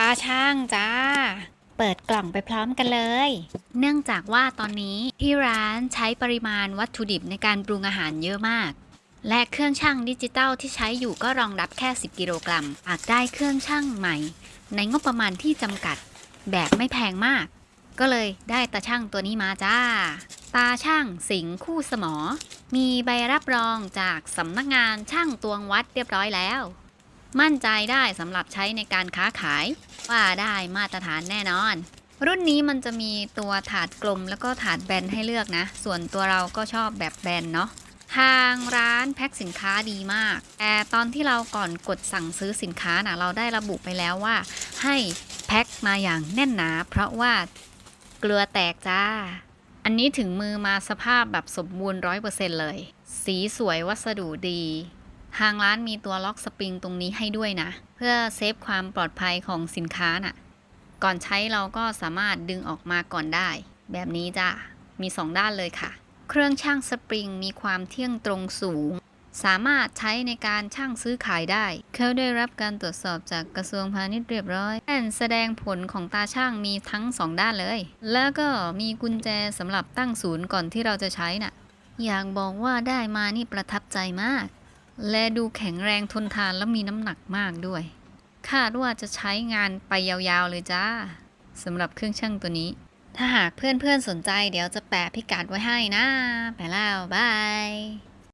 ตาช่างจ้า เปิดกล่องไปพร้อมกันเลย เนื่องจากว่าตอนนี้ที่ร้านใช้ปริมาณวัตถุดิบในการปรุงอาหารเยอะมาก และเครื่องช่างดิจิตอลที่ใช้อยู่ก็รองรับแค่ 10 กิโลกรัมหากได้เครื่องช่างใหม่ ในงบประมาณที่จำกัด แบบไม่แพงมาก ก็เลยได้ตาช่างตัวนี้มาจ้า ตาช่างสิงคู่สมอ มีใบรับรองจากสำนักงานช่างตวงวัดเรียบร้อยแล้ว มั่นใจได้สำหรับใช้ในการค้าขาย ว่าได้มาตรฐานแน่นอน รุ่นนี้มันจะมีตัวถาดกลมแล้วก็ถาดแบนให้เลือกนะ ส่วนตัวเราก็ชอบแบบแบนเนาะทางร้านแพ็คสินค้าดีมาก แต่ตอนที่เราก่อนกดสั่งซื้อสินค้านะเราได้ระบุไปแล้วว่า ให้แพ็คมาอย่างแน่นหนา เพราะว่าเกลือแตกจ้า อันนี้ถึงมือมาสภาพแบบสมบูรณ์ร้อยเปอร์เซ็นเลย สีสวยวัสดุดี ทางร้านมีตัวล็อกสปริงตรงนี้ให้ด้วยนะ เพื่อเซฟความปลอดภัยของสินค้าน่ะ ก่อนใช้เราก็สามารถดึงออกมาก่อนได้ แบบนี้จ้ะ มี 2 ด้านเลยค่ะ เครื่องช่างสปริงมีความเที่ยงตรงสูง สามารถใช้ในการช่างซื้อขายได้ เขาได้รับการตรวจสอบจากกระทรวงพาณิชย์เรียบร้อยแผ่นแสดงผลของตาช่างมีทั้ง 2 ด้านเลย แล้วก็มีกุญแจสำหรับตั้งศูนย์ก่อนที่เราจะใช้น่ะ อยากบอกว่าได้มานี่ประทับใจมาก และดูแข็งแรงทนทานและมีน้ำหนักมากด้วย คาดว่าจะใช้งานไปยาวๆเลยจ้าสำหรับเครื่องช่างตัวนี้ ถ้าหากเพื่อนๆสนใจเดี๋ยวจะแปะพิกัดไว้ให้นะ ไปแล้วบาย